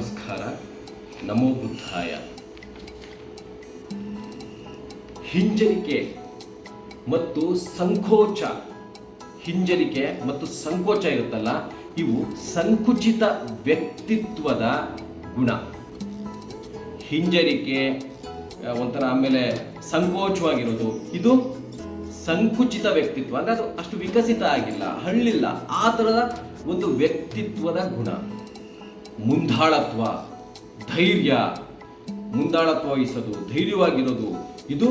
ನಮಸ್ಕಾರ. ನಮೋ ಬುದ್ಧಾಯ. ಹಿಂಜರಿಕೆ ಮತ್ತು ಸಂಕೋಚ. ಹಿಂಜರಿಕೆ ಮತ್ತು ಸಂಕೋಚ ಇರುತ್ತಲ್ಲ, ಇವು ಸಂಕುಚಿತ ವ್ಯಕ್ತಿತ್ವದ ಗುಣ. ಹಿಂಜರಿಕೆ ಒಂಥರ ಆಮೇಲೆ ಸಂಕೋಚವಾಗಿರೋದು. ಇದು ಸಂಕುಚಿತ ವ್ಯಕ್ತಿತ್ವ. ಅಂದ್ರೆ ಅದು ಅಷ್ಟು ವಿಕಸಿತ ಆಗಿಲ್ಲ, ಹಳ್ಳಿಲ್ಲ, ಆ ಥರದ ಒಂದು ವ್ಯಕ್ತಿತ್ವದ ಗುಣ. ಮುಂದಾಳತ್ವ, ಧೈರ್ಯ ಮುಂದಾಳತ್ವ ವಹಿಸೋದು ಧೈರ್ಯವಾಗಿರೋದು, ಇದು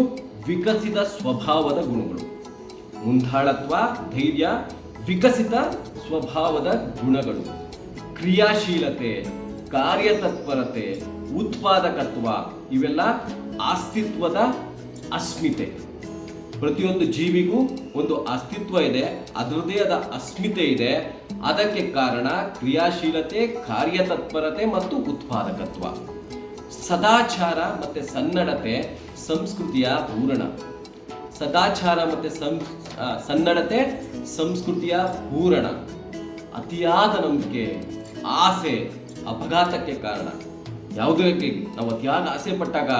ವಿಕಸಿತ ಸ್ವಭಾವದ ಗುಣಗಳು. ಮುಂದಾಳತ್ವ, ಧೈರ್ಯ, ವಿಕಸಿತ ಸ್ವಭಾವದ ಗುಣಗಳು. ಕ್ರಿಯಾಶೀಲತೆ, ಕಾರ್ಯತತ್ಪರತೆ, ಉತ್ಪಾದಕತ್ವ, ಇವೆಲ್ಲ ಅಸ್ತಿತ್ವದ ಅಸ್ಮಿತೆ. ಪ್ರತಿಯೊಂದು ಜೀವಿಗೂ ಒಂದು ಅಸ್ತಿತ್ವ ಇದೆ ಅದರದೇ ಆದ ಅಸ್ಮಿತೆ ಇದೆ. ಅದಕ್ಕೆ ಕಾರಣ ಕ್ರಿಯಾಶೀಲತೆ, ಕಾರ್ಯತತ್ಪರತೆ ಮತ್ತು ಉತ್ಪಾದಕತ್ವ. ಸದಾಚಾರ ಮತ್ತೆ ಸನ್ನಡತೆ ಸಂಸ್ಕೃತಿಯ ಪೂರಣ ಸದಾಚಾರ ಮತ್ತೆ ಸಂ ಸನ್ನಡತೆ ಸಂಸ್ಕೃತಿಯ ಪೂರಣ ಅತಿಯಾದ ನಂಬಿಕೆ, ಆಸೆ, ಅಪಘಾತಕ್ಕೆ ಕಾರಣ. ಯಾವುದಕ್ಕೆ ನಾವು ಅತಿಯಾದ ಆಸೆ ಪಟ್ಟಾಗ,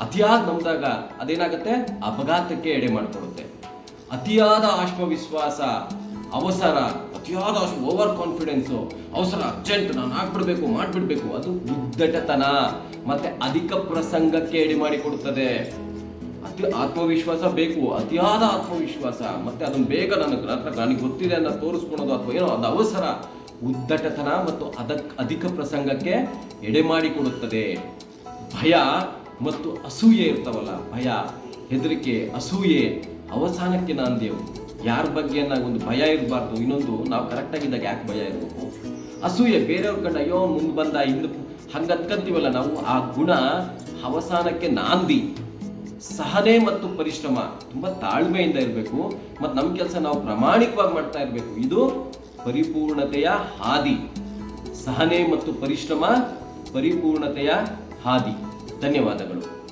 ಅತಿಯಾದ ನಂಬಿದಾಗ ಅದೇನಾಗುತ್ತೆ? ಅಪಘಾತಕ್ಕೆ ಎಡೆ ಮಾಡಿಕೊಡುತ್ತೆ. ಅತಿಯಾದ ಆತ್ಮವಿಶ್ವಾಸ, ಅವಸರ ಅತಿಯಾದ ಓವರ್ ಕಾನ್ಫಿಡೆನ್ಸು ಅವಸರ ಅರ್ಜೆಂಟ್ ನಾನು ಹಾಕ್ಬಿಡ್ಬೇಕು ಮಾಡಿಬಿಡ್ಬೇಕು, ಅದು ಉದ್ದಟತನ. ಮತ್ತೆ ಅಧಿಕ ಪ್ರಸಂಗಕ್ಕೆ ಎಡೆ ಮಾಡಿಕೊಡುತ್ತದೆ. ಅತಿ ಆತ್ಮವಿಶ್ವಾಸ ಬೇಕು, ಅತಿಯಾದ ಆತ್ಮವಿಶ್ವಾಸ. ಮತ್ತೆ ಅದನ್ನು ಬೇಗ ನನಗೆ ಹತ್ರ ನನಗೆ ಗೊತ್ತಿದೆ ಅಂತ ತೋರಿಸ್ಕೊಳೋದು ಅಥವಾ ಏನೋ ಅದು ಅವಸರ, ಉದ್ದಟತನ ಮತ್ತು ಅದಕ್ಕೆ ಅಧಿಕ ಪ್ರಸಂಗಕ್ಕೆ ಎಡೆ ಮಾಡಿಕೊಡುತ್ತದೆ. ಭಯ ಮತ್ತು ಅಸೂಯೆ ಇರ್ತಾವಲ್ಲ, ಭಯ, ಹೆದರಿಕೆ, ಅಸೂಯೆ, ಅವಸಾನಕ್ಕೆ ನಾಂದೇವು ಯಾರ ಬಗ್ಗೆ ನಾವು ಒಂದು ಭಯ ಇರಬಾರ್ದು. ಇನ್ನೊಂದು, ನಾವು ಕರೆಕ್ಟಾಗಿದ್ದಾಗ ಯಾಕೆ ಭಯ ಇರಬೇಕು? ಅಸೂಯೆ, ಬೇರೆಯವ್ರ ಕಂಡ ಅಯ್ಯೋ, ಮುಂದೆ ಬಂದ ಹಿಂದೆ ಹಂಗೆ ಹತ್ಕಂತೀವಲ್ಲ ನಾವು? ಆ ಗುಣ ಅವಸಾನಕ್ಕೆ ನಾಂದಿ. ಸಹನೆ ಮತ್ತು ಪರಿಶ್ರಮ ತುಂಬ ತಾಳ್ಮೆಯಿಂದ ಇರಬೇಕು. ಮತ್ತು ನಮ್ಮ ಕೆಲಸ ನಾವು ಪ್ರಾಮಾಣಿಕವಾಗಿ ಮಾಡ್ತಾ ಇರಬೇಕು. ಇದು ಪರಿಪೂರ್ಣತೆಯ ಹಾದಿ. ಸಹನೆ ಮತ್ತು ಪರಿಶ್ರಮ ಪರಿಪೂರ್ಣತೆಯ ಹಾದಿ. ಧನ್ಯವಾದಗಳು.